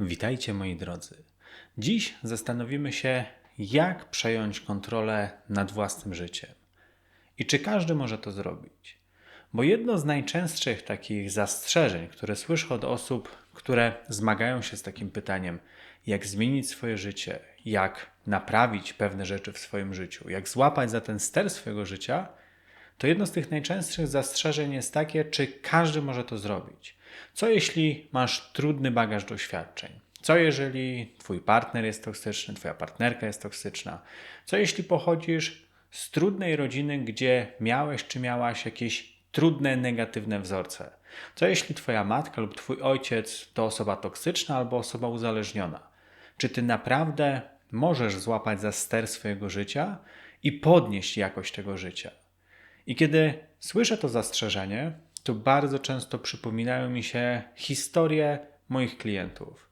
Witajcie moi drodzy. Dziś zastanowimy się, jak przejąć kontrolę nad własnym życiem i czy każdy może to zrobić. Bo jedno z najczęstszych takich zastrzeżeń, które słyszę od osób, które zmagają się z takim pytaniem, jak zmienić swoje życie, jak naprawić pewne rzeczy w swoim życiu, jak złapać za ten ster swojego życia, to jedno z tych najczęstszych zastrzeżeń jest takie, czy każdy może to zrobić. Co jeśli masz trudny bagaż doświadczeń? Co jeżeli twój partner jest toksyczny, twoja partnerka jest toksyczna? Co jeśli pochodzisz z trudnej rodziny, gdzie miałeś czy miałaś jakieś trudne, negatywne wzorce? Co jeśli twoja matka lub twój ojciec to osoba toksyczna albo osoba uzależniona? Czy ty naprawdę możesz złapać za ster swojego życia i podnieść jakość tego życia? I kiedy słyszę to zastrzeżenie, to bardzo często przypominają mi się historie moich klientów.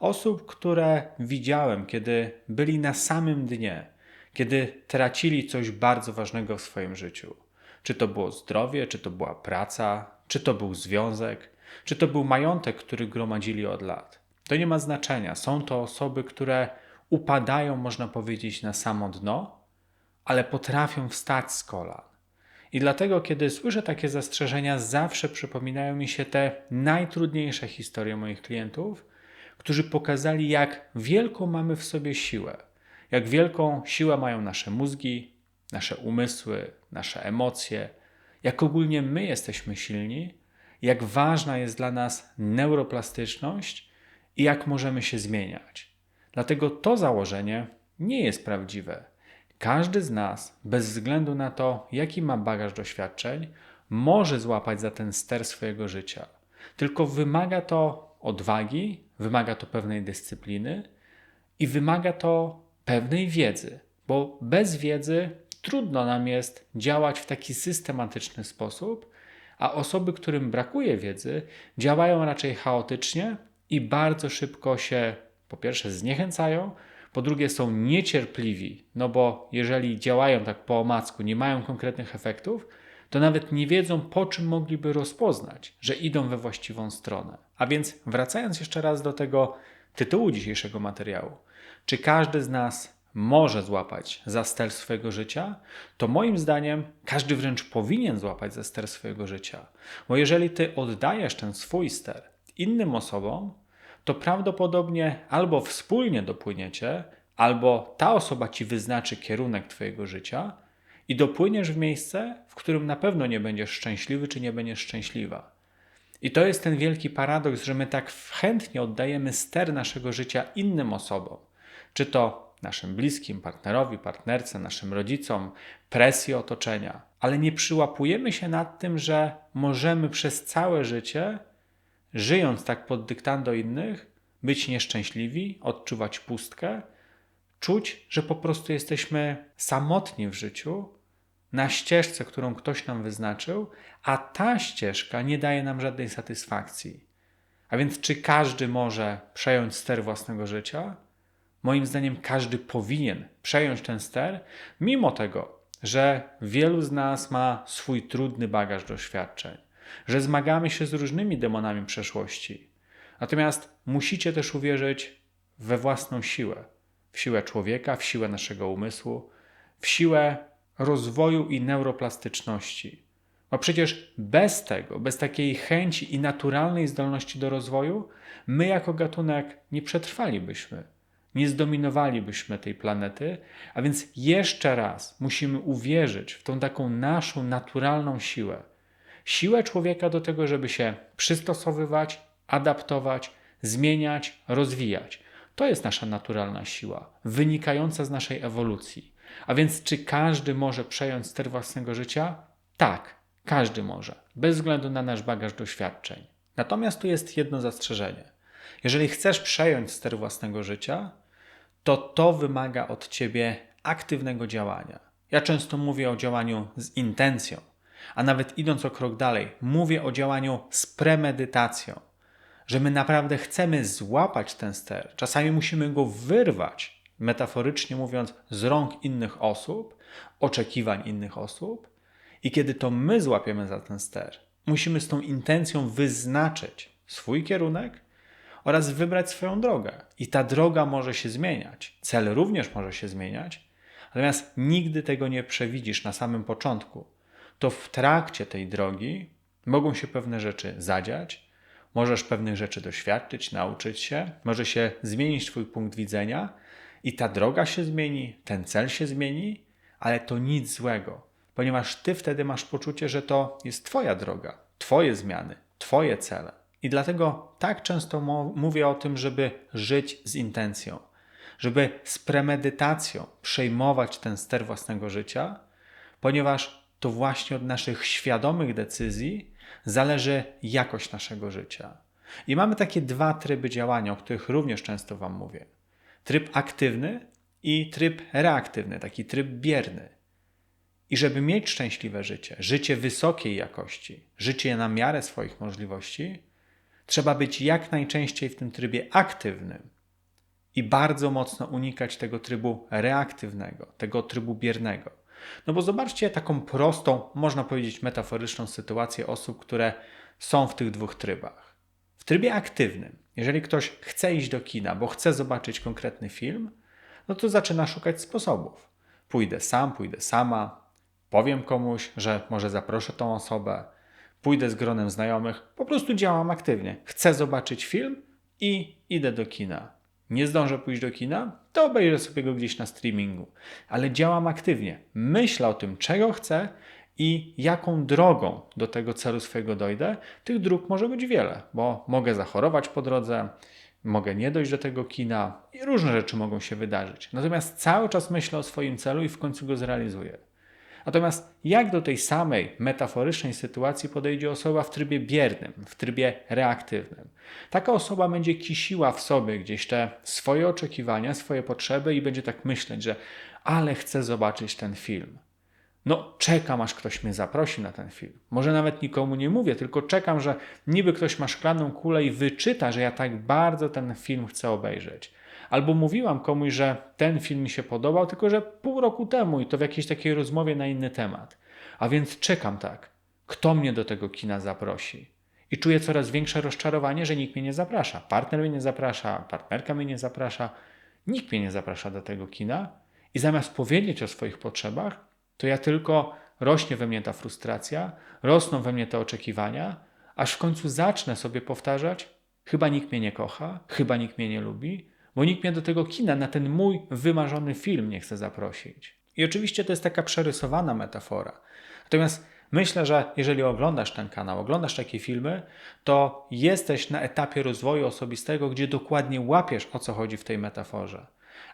Osób, które widziałem, kiedy byli na samym dnie, kiedy tracili coś bardzo ważnego w swoim życiu. Czy to było zdrowie, czy to była praca, czy to był związek, czy to był majątek, który gromadzili od lat. To nie ma znaczenia. Są to osoby, które upadają, można powiedzieć, na samo dno, ale potrafią wstać z kolan i dlatego, kiedy słyszę takie zastrzeżenia, zawsze przypominają mi się te najtrudniejsze historie moich klientów, którzy pokazali, jak wielką mamy w sobie siłę, jak wielką siłę mają nasze mózgi, nasze umysły, nasze emocje, jak ogólnie my jesteśmy silni, jak ważna jest dla nas neuroplastyczność i jak możemy się zmieniać. Dlatego to założenie nie jest prawdziwe. Każdy z nas, bez względu na to, jaki ma bagaż doświadczeń, może złapać za ten ster swojego życia. Tylko wymaga to odwagi, wymaga to pewnej dyscypliny i wymaga to pewnej wiedzy, bo bez wiedzy trudno nam jest działać w taki systematyczny sposób, a osoby, którym brakuje wiedzy, działają raczej chaotycznie i bardzo szybko się po pierwsze zniechęcają, po drugie są niecierpliwi, no bo jeżeli działają tak po omacku, nie mają konkretnych efektów, to nawet nie wiedzą, po czym mogliby rozpoznać, że idą we właściwą stronę. A więc wracając jeszcze raz do tego tytułu dzisiejszego materiału, czy każdy z nas może złapać za ster swojego życia, to moim zdaniem każdy wręcz powinien złapać za ster swojego życia. Bo jeżeli ty oddajesz ten swój ster innym osobom, to prawdopodobnie albo wspólnie dopłyniecie, albo ta osoba ci wyznaczy kierunek Twojego życia i dopłyniesz w miejsce, w którym na pewno nie będziesz szczęśliwy czy nie będziesz szczęśliwa. I to jest ten wielki paradoks, że my tak chętnie oddajemy ster naszego życia innym osobom, czy to naszym bliskim, partnerowi, partnerce, naszym rodzicom, presji otoczenia, ale nie przyłapujemy się nad tym, że możemy przez całe życie żyjąc tak pod dyktando innych, być nieszczęśliwi, odczuwać pustkę, czuć, że po prostu jesteśmy samotni w życiu, na ścieżce, którą ktoś nam wyznaczył, a ta ścieżka nie daje nam żadnej satysfakcji. A więc, czy każdy może przejąć ster własnego życia? Moim zdaniem, każdy powinien przejąć ten ster, mimo tego, że wielu z nas ma swój trudny bagaż doświadczeń że zmagamy się z różnymi demonami przeszłości. Natomiast musicie też uwierzyć we własną siłę, w siłę człowieka, w siłę naszego umysłu, w siłę rozwoju i neuroplastyczności. Bo przecież bez tego, bez takiej chęci i naturalnej zdolności do rozwoju, my jako gatunek nie przetrwalibyśmy, nie zdominowalibyśmy tej planety, a więc jeszcze raz musimy uwierzyć w tą taką naszą naturalną siłę, siłę człowieka do tego, żeby się przystosowywać, adaptować, zmieniać, rozwijać. To jest nasza naturalna siła, wynikająca z naszej ewolucji. A więc, czy każdy może przejąć ster własnego życia? Tak, każdy może, bez względu na nasz bagaż doświadczeń. Natomiast tu jest jedno zastrzeżenie. Jeżeli chcesz przejąć ster własnego życia, to to wymaga od ciebie aktywnego działania. Ja często mówię o działaniu z intencją, a nawet idąc o krok dalej, mówię o działaniu z premedytacją, że my naprawdę chcemy złapać ten ster. Czasami musimy go wyrwać, metaforycznie mówiąc, z rąk innych osób, oczekiwań innych osób, i kiedy to my złapiemy za ten ster, musimy z tą intencją wyznaczyć swój kierunek oraz wybrać swoją drogę. I ta droga może się zmieniać, cel również może się zmieniać, natomiast nigdy tego nie przewidzisz na samym początku. To w trakcie tej drogi mogą się pewne rzeczy zadziać, możesz pewnych rzeczy doświadczyć, nauczyć się, może się zmienić Twój punkt widzenia i ta droga się zmieni, ten cel się zmieni, ale to nic złego, ponieważ Ty wtedy masz poczucie, że to jest Twoja droga, Twoje zmiany, Twoje cele. I dlatego tak często mówię o tym, żeby żyć z intencją, żeby z premedytacją przejmować ten ster własnego życia, ponieważ to właśnie od naszych świadomych decyzji zależy jakość naszego życia. I mamy takie dwa tryby działania, o których również często Wam mówię: tryb aktywny i tryb reaktywny, taki tryb bierny. I żeby mieć szczęśliwe życie, życie wysokiej jakości, życie na miarę swoich możliwości, trzeba być jak najczęściej w tym trybie aktywnym i bardzo mocno unikać tego trybu reaktywnego, tego trybu biernego. No bo zobaczcie taką prostą, można powiedzieć metaforyczną sytuację osób, które są w tych dwóch trybach. W trybie aktywnym, jeżeli ktoś chce iść do kina, bo chce zobaczyć konkretny film, no to zaczyna szukać sposobów. Pójdę sam, pójdę sama, powiem komuś, że może zaproszę tą osobę, pójdę z gronem znajomych, po prostu działam aktywnie. Chcę zobaczyć film i idę do kina. Nie zdążę pójść do kina, to obejrzę sobie go gdzieś na streamingu, ale działam aktywnie. Myślę o tym, czego chcę i jaką drogą do tego celu swojego dojdę. Tych dróg może być wiele, bo mogę zachorować po drodze, mogę nie dojść do tego kina i różne rzeczy mogą się wydarzyć. Natomiast cały czas myślę o swoim celu i w końcu go zrealizuję. Natomiast jak do tej samej metaforycznej sytuacji podejdzie osoba w trybie biernym, w trybie reaktywnym? Taka osoba będzie kisiła w sobie gdzieś te swoje oczekiwania, swoje potrzeby i będzie tak myśleć, że ale chcę zobaczyć ten film. No, czekam, aż ktoś mnie zaprosi na ten film. Może nawet nikomu nie mówię, tylko czekam, że niby ktoś ma szklaną kulę i wyczyta, że ja tak bardzo ten film chcę obejrzeć. Albo mówiłam komuś, że ten film mi się podobał, tylko że pół roku temu i to w jakiejś takiej rozmowie na inny temat. A więc czekam tak. Kto mnie do tego kina zaprosi? I czuję coraz większe rozczarowanie, że nikt mnie nie zaprasza. Partner mnie nie zaprasza, partnerka mnie nie zaprasza, nikt mnie nie zaprasza do tego kina. I zamiast powiedzieć o swoich potrzebach, to ja tylko rośnie we mnie ta frustracja, rosną we mnie te oczekiwania, aż w końcu zacznę sobie powtarzać: chyba nikt mnie nie kocha, chyba nikt mnie nie lubi, bo nikt mnie do tego kina na ten mój wymarzony film nie chce zaprosić. I oczywiście to jest taka przerysowana metafora. Natomiast myślę, że jeżeli oglądasz ten kanał, oglądasz takie filmy, to jesteś na etapie rozwoju osobistego, gdzie dokładnie łapiesz o co chodzi w tej metaforze.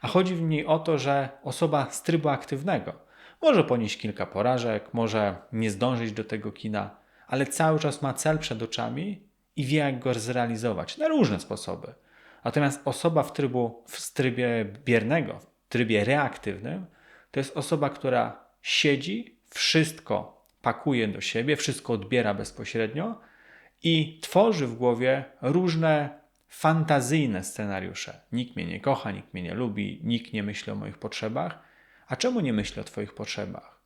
A chodzi w niej o to, że osoba z trybu aktywnego może ponieść kilka porażek, może nie zdążyć do tego kina, ale cały czas ma cel przed oczami i wie, jak go zrealizować na różne sposoby. Natomiast osoba w, trybu, w trybie biernego, w trybie reaktywnym, to jest osoba, która siedzi, wszystko pakuje do siebie, wszystko odbiera bezpośrednio i tworzy w głowie różne fantazyjne scenariusze. Nikt mnie nie kocha, nikt mnie nie lubi, nikt nie myśli o moich potrzebach. A czemu nie myśli o Twoich potrzebach?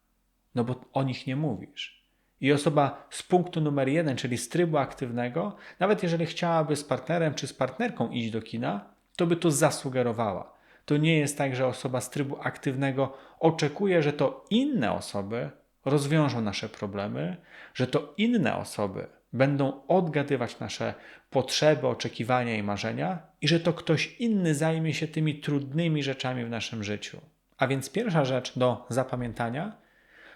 No bo o nich nie mówisz. I osoba z punktu numer jeden, czyli z trybu aktywnego, nawet jeżeli chciałaby z partnerem czy z partnerką iść do kina, to by to zasugerowała. To nie jest tak, że osoba z trybu aktywnego oczekuje, że to inne osoby rozwiążą nasze problemy, że to inne osoby będą odgadywać nasze potrzeby, oczekiwania i marzenia, i że to ktoś inny zajmie się tymi trudnymi rzeczami w naszym życiu. A więc pierwsza rzecz do zapamiętania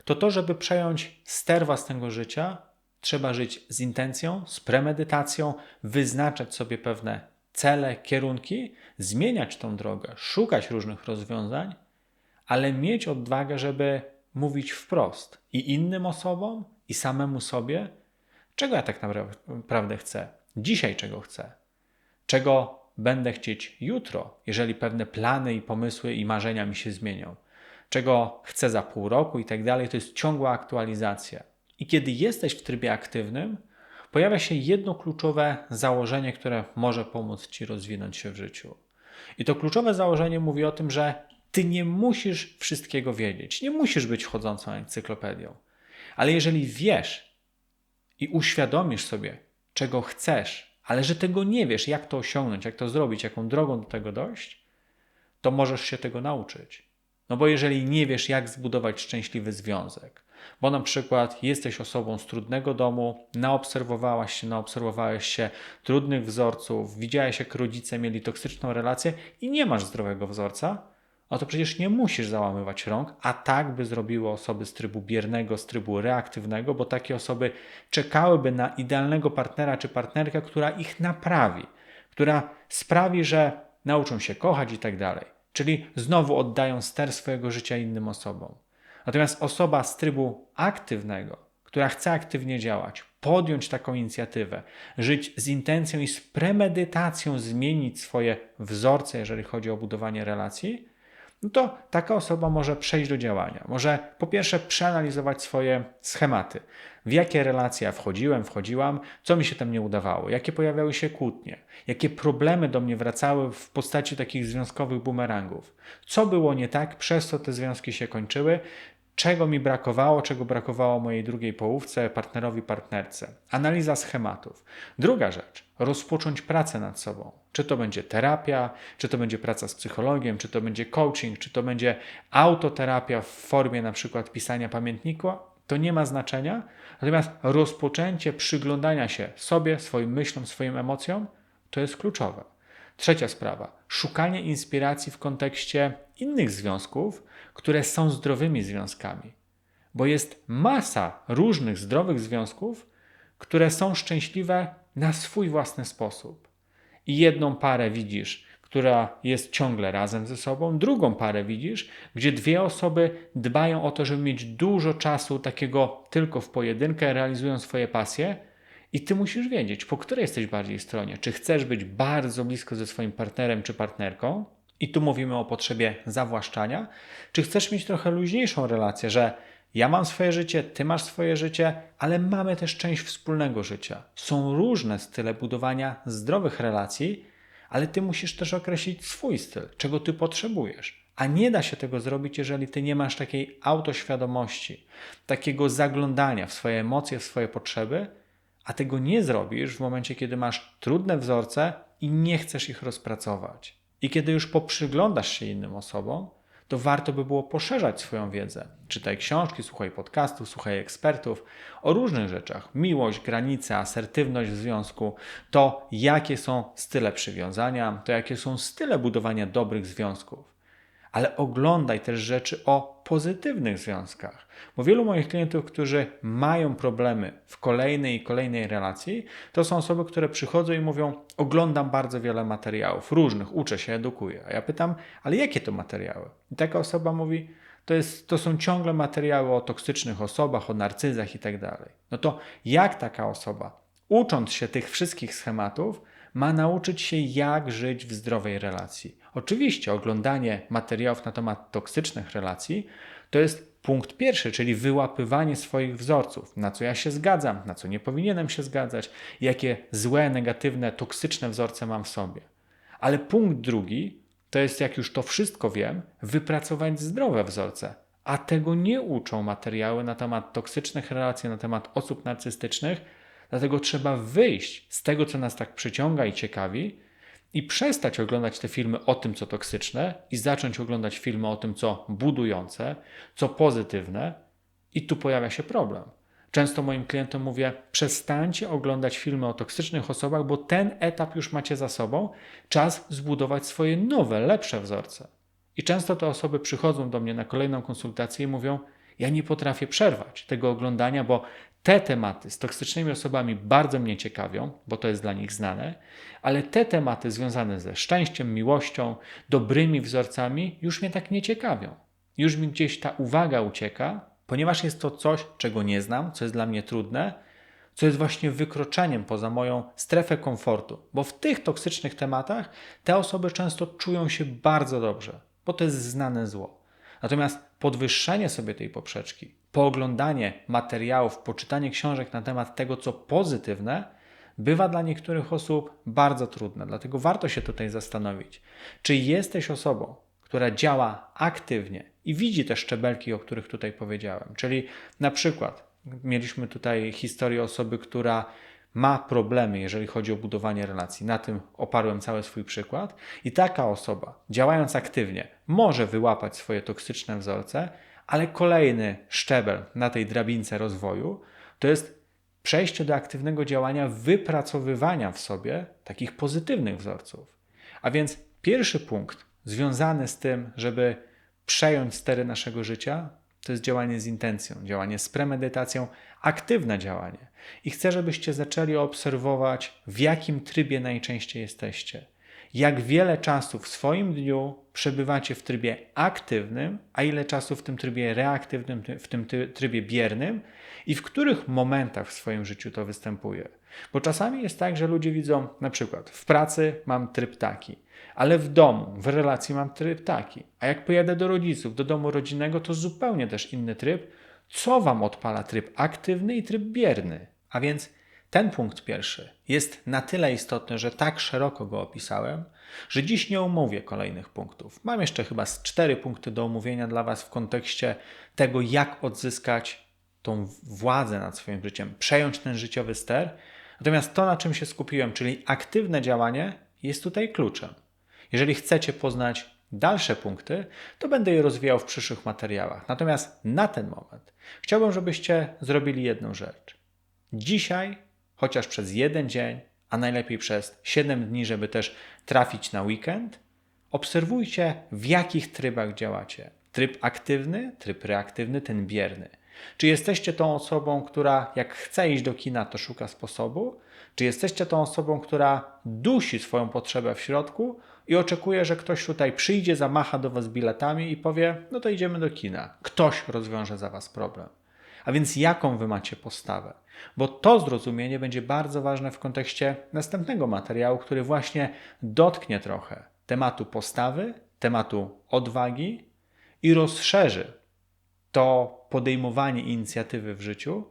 to to, żeby przejąć ster własnego życia, trzeba żyć z intencją, z premedytacją, wyznaczać sobie pewne cele, kierunki, zmieniać tą drogę, szukać różnych rozwiązań, ale mieć odwagę, żeby mówić wprost i innym osobom, i samemu sobie, czego ja tak naprawdę chcę, dzisiaj czego chcę, czego będę chcieć jutro, jeżeli pewne plany i pomysły i marzenia mi się zmienią czego chcę za pół roku i tak dalej. To jest ciągła aktualizacja. I kiedy jesteś w trybie aktywnym, pojawia się jedno kluczowe założenie, które może pomóc Ci rozwinąć się w życiu. I to kluczowe założenie mówi o tym, że Ty nie musisz wszystkiego wiedzieć, nie musisz być chodzącą encyklopedią. Ale jeżeli wiesz i uświadomisz sobie, czego chcesz ale że tego nie wiesz, jak to osiągnąć, jak to zrobić, jaką drogą do tego dojść, to możesz się tego nauczyć. No bo jeżeli nie wiesz, jak zbudować szczęśliwy związek, bo na przykład jesteś osobą z trudnego domu, naobserwowałaś się, naobserwowałeś się trudnych wzorców, widziałeś, jak rodzice mieli toksyczną relację i nie masz zdrowego wzorca, no to przecież nie musisz załamywać rąk, a tak by zrobiły osoby z trybu biernego, z trybu reaktywnego, bo takie osoby czekałyby na idealnego partnera czy partnerkę, która ich naprawi, która sprawi, że nauczą się kochać i tak dalej. Czyli znowu oddają ster swojego życia innym osobom. Natomiast osoba z trybu aktywnego, która chce aktywnie działać, podjąć taką inicjatywę, żyć z intencją i z premedytacją zmienić swoje wzorce, jeżeli chodzi o budowanie relacji, no to taka osoba może przejść do działania. Może po pierwsze przeanalizować swoje schematy. W jakie relacje wchodziłem, wchodziłam, co mi się tam nie udawało, jakie pojawiały się kłótnie, jakie problemy do mnie wracały w postaci takich związkowych bumerangów. Co było nie tak, przez co te związki się kończyły, czego mi brakowało, czego brakowało mojej drugiej połówce, partnerowi, partnerce. Analiza schematów. Druga rzecz, rozpocząć pracę nad sobą. Czy to będzie terapia, czy to będzie praca z psychologiem, czy to będzie coaching, czy to będzie autoterapia w formie na przykład pisania pamiętniku, to nie ma znaczenia. Natomiast rozpoczęcie przyglądania się sobie, swoim myślom, swoim emocjom, to jest kluczowe. Trzecia sprawa, szukanie inspiracji w kontekście innych związków, które są zdrowymi związkami. Bo jest masa różnych zdrowych związków, które są szczęśliwe na swój własny sposób. I jedną parę widzisz, która jest ciągle razem ze sobą, drugą parę widzisz, gdzie dwie osoby dbają o to, żeby mieć dużo czasu takiego tylko w pojedynkę, realizują swoje pasje. I ty musisz wiedzieć, po której jesteś bardziej stronie. Czy chcesz być bardzo blisko ze swoim partnerem czy partnerką, i tu mówimy o potrzebie zawłaszczania, czy chcesz mieć trochę luźniejszą relację, że ja mam swoje życie, ty masz swoje życie, ale mamy też część wspólnego życia. Są różne style budowania zdrowych relacji, ale ty musisz też określić swój styl, czego ty potrzebujesz. A nie da się tego zrobić, jeżeli ty nie masz takiej autoświadomości, takiego zaglądania w swoje emocje, w swoje potrzeby, a tego nie zrobisz w momencie, kiedy masz trudne wzorce i nie chcesz ich rozpracować. I kiedy już poprzyglądasz się innym osobom, to warto by było poszerzać swoją wiedzę. Czytaj książki, słuchaj podcastów, słuchaj ekspertów o różnych rzeczach. Miłość, granice, asertywność w związku, to jakie są style przywiązania, to jakie są style budowania dobrych związków ale oglądaj też rzeczy o pozytywnych związkach. Bo wielu moich klientów, którzy mają problemy w kolejnej i kolejnej relacji, to są osoby, które przychodzą i mówią: Oglądam bardzo wiele materiałów różnych, uczę się, edukuję. A ja pytam: Ale jakie to materiały? I taka osoba mówi: to, jest, to są ciągle materiały o toksycznych osobach, o narcyzach i tak dalej. No to jak taka osoba, ucząc się tych wszystkich schematów, ma nauczyć się, jak żyć w zdrowej relacji. Oczywiście oglądanie materiałów na temat toksycznych relacji to jest punkt pierwszy, czyli wyłapywanie swoich wzorców, na co ja się zgadzam, na co nie powinienem się zgadzać, jakie złe, negatywne, toksyczne wzorce mam w sobie. Ale punkt drugi to jest, jak już to wszystko wiem, wypracować zdrowe wzorce. A tego nie uczą materiały na temat toksycznych relacji, na temat osób narcystycznych, Dlatego trzeba wyjść z tego, co nas tak przyciąga i ciekawi, i przestać oglądać te filmy o tym, co toksyczne, i zacząć oglądać filmy o tym, co budujące, co pozytywne, i tu pojawia się problem. Często moim klientom mówię: przestańcie oglądać filmy o toksycznych osobach, bo ten etap już macie za sobą. Czas zbudować swoje nowe, lepsze wzorce. I często te osoby przychodzą do mnie na kolejną konsultację i mówią: Ja nie potrafię przerwać tego oglądania, bo te tematy z toksycznymi osobami bardzo mnie ciekawią, bo to jest dla nich znane, ale te tematy związane ze szczęściem, miłością, dobrymi wzorcami już mnie tak nie ciekawią. Już mi gdzieś ta uwaga ucieka, ponieważ jest to coś, czego nie znam, co jest dla mnie trudne, co jest właśnie wykroczeniem poza moją strefę komfortu, bo w tych toksycznych tematach te osoby często czują się bardzo dobrze, bo to jest znane zło. Natomiast podwyższenie sobie tej poprzeczki, pooglądanie materiałów, poczytanie książek na temat tego, co pozytywne, bywa dla niektórych osób bardzo trudne. Dlatego warto się tutaj zastanowić, czy jesteś osobą, która działa aktywnie i widzi te szczebelki, o których tutaj powiedziałem. Czyli na przykład mieliśmy tutaj historię osoby, która ma problemy, jeżeli chodzi o budowanie relacji. Na tym oparłem cały swój przykład. I taka osoba, działając aktywnie, może wyłapać swoje toksyczne wzorce, ale kolejny szczebel na tej drabince rozwoju to jest przejście do aktywnego działania, wypracowywania w sobie takich pozytywnych wzorców. A więc pierwszy punkt związany z tym, żeby przejąć stery naszego życia, to jest działanie z intencją, działanie z premedytacją, aktywne działanie. I chcę, żebyście zaczęli obserwować, w jakim trybie najczęściej jesteście. Jak wiele czasu w swoim dniu przebywacie w trybie aktywnym, a ile czasu w tym trybie reaktywnym, w tym trybie biernym i w których momentach w swoim życiu to występuje. Bo czasami jest tak, że ludzie widzą, na przykład w pracy mam tryb taki, ale w domu, w relacji mam tryb taki, a jak pojadę do rodziców, do domu rodzinnego, to zupełnie też inny tryb. Co Wam odpala tryb aktywny i tryb bierny? A więc ten punkt pierwszy jest na tyle istotny, że tak szeroko go opisałem, że dziś nie omówię kolejnych punktów. Mam jeszcze chyba z cztery punkty do omówienia dla Was w kontekście tego, jak odzyskać tą władzę nad swoim życiem, przejąć ten życiowy ster. Natomiast to, na czym się skupiłem, czyli aktywne działanie, jest tutaj kluczem. Jeżeli chcecie poznać dalsze punkty, to będę je rozwijał w przyszłych materiałach. Natomiast na ten moment chciałbym, żebyście zrobili jedną rzecz. Dzisiaj, chociaż przez jeden dzień, a najlepiej przez 7 dni, żeby też trafić na weekend, obserwujcie, w jakich trybach działacie. Tryb aktywny, tryb reaktywny, ten bierny. Czy jesteście tą osobą, która jak chce iść do kina, to szuka sposobu? Czy jesteście tą osobą, która dusi swoją potrzebę w środku i oczekuje, że ktoś tutaj przyjdzie, zamacha do Was biletami i powie: No to idziemy do kina. Ktoś rozwiąże za Was problem. A więc jaką Wy macie postawę? Bo to zrozumienie będzie bardzo ważne w kontekście następnego materiału, który właśnie dotknie trochę tematu postawy, tematu odwagi i rozszerzy to podejmowanie inicjatywy w życiu,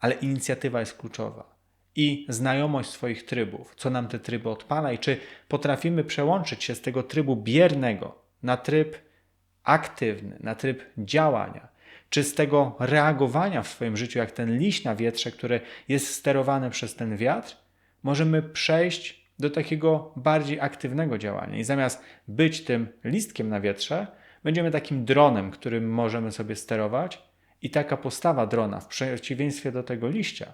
ale inicjatywa jest kluczowa. I znajomość swoich trybów, co nam te tryby odpala i czy potrafimy przełączyć się z tego trybu biernego na tryb aktywny, na tryb działania, czy z tego reagowania w swoim życiu, jak ten liść na wietrze, który jest sterowany przez ten wiatr, możemy przejść do takiego bardziej aktywnego działania. I zamiast być tym listkiem na wietrze, będziemy takim dronem, którym możemy sobie sterować. I taka postawa drona, w przeciwieństwie do tego liścia,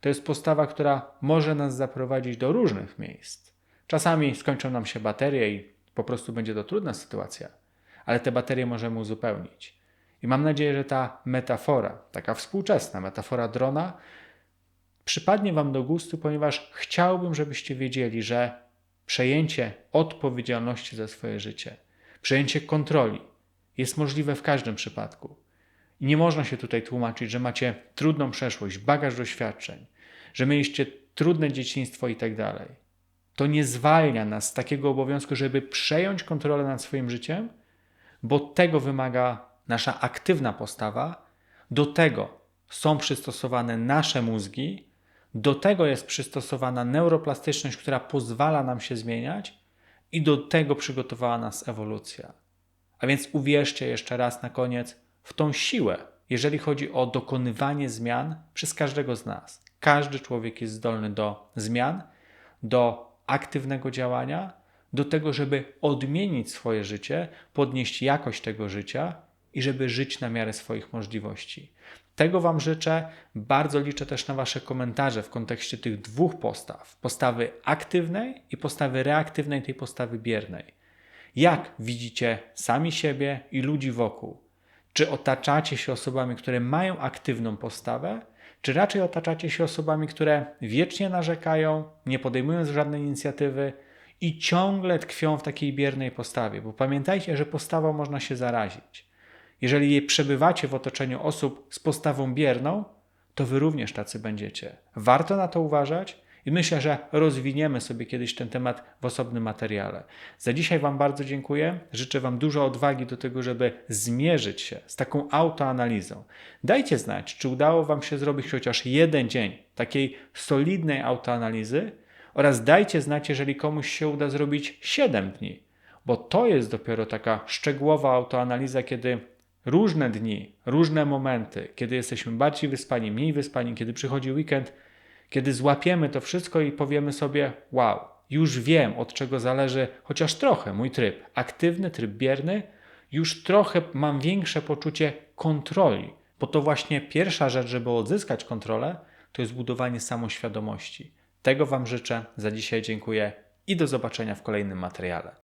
to jest postawa, która może nas zaprowadzić do różnych miejsc. Czasami skończą nam się baterie i po prostu będzie to trudna sytuacja, ale te baterie możemy uzupełnić. I mam nadzieję, że ta metafora, taka współczesna metafora drona, przypadnie Wam do gustu, ponieważ chciałbym, żebyście wiedzieli, że przejęcie odpowiedzialności za swoje życie, przejęcie kontroli jest możliwe w każdym przypadku. I nie można się tutaj tłumaczyć, że macie trudną przeszłość, bagaż doświadczeń, że mieliście trudne dzieciństwo i tak dalej. To nie zwalnia nas z takiego obowiązku, żeby przejąć kontrolę nad swoim życiem, bo tego wymaga nasza aktywna postawa, do tego są przystosowane nasze mózgi, do tego jest przystosowana neuroplastyczność, która pozwala nam się zmieniać, i do tego przygotowała nas ewolucja. A więc uwierzcie jeszcze raz na koniec w tą siłę, jeżeli chodzi o dokonywanie zmian przez każdego z nas. Każdy człowiek jest zdolny do zmian, do aktywnego działania, do tego, żeby odmienić swoje życie, podnieść jakość tego życia i żeby żyć na miarę swoich możliwości. Tego Wam życzę. Bardzo liczę też na Wasze komentarze w kontekście tych dwóch postaw: postawy aktywnej i postawy reaktywnej, tej postawy biernej. Jak widzicie sami siebie i ludzi wokół? Czy otaczacie się osobami, które mają aktywną postawę, czy raczej otaczacie się osobami, które wiecznie narzekają, nie podejmują żadnej inicjatywy i ciągle tkwią w takiej biernej postawie? Bo pamiętajcie, że postawą można się zarazić. Jeżeli przebywacie w otoczeniu osób z postawą bierną, to wy również tacy będziecie. Warto na to uważać i myślę, że rozwiniemy sobie kiedyś ten temat w osobnym materiale. Za dzisiaj Wam bardzo dziękuję. Życzę Wam dużo odwagi do tego, żeby zmierzyć się z taką autoanalizą. Dajcie znać, czy udało Wam się zrobić chociaż jeden dzień takiej solidnej autoanalizy oraz dajcie znać, jeżeli komuś się uda zrobić 7 dni, bo to jest dopiero taka szczegółowa autoanaliza, kiedy różne dni, różne momenty, kiedy jesteśmy bardziej wyspani, mniej wyspani, kiedy przychodzi weekend, Kiedy złapiemy to wszystko i powiemy sobie: Wow, już wiem, od czego zależy chociaż trochę mój tryb aktywny, tryb bierny, już trochę mam większe poczucie kontroli, bo to właśnie pierwsza rzecz, żeby odzyskać kontrolę, to jest budowanie samoświadomości. Tego Wam życzę. Za dzisiaj dziękuję i do zobaczenia w kolejnym materiale.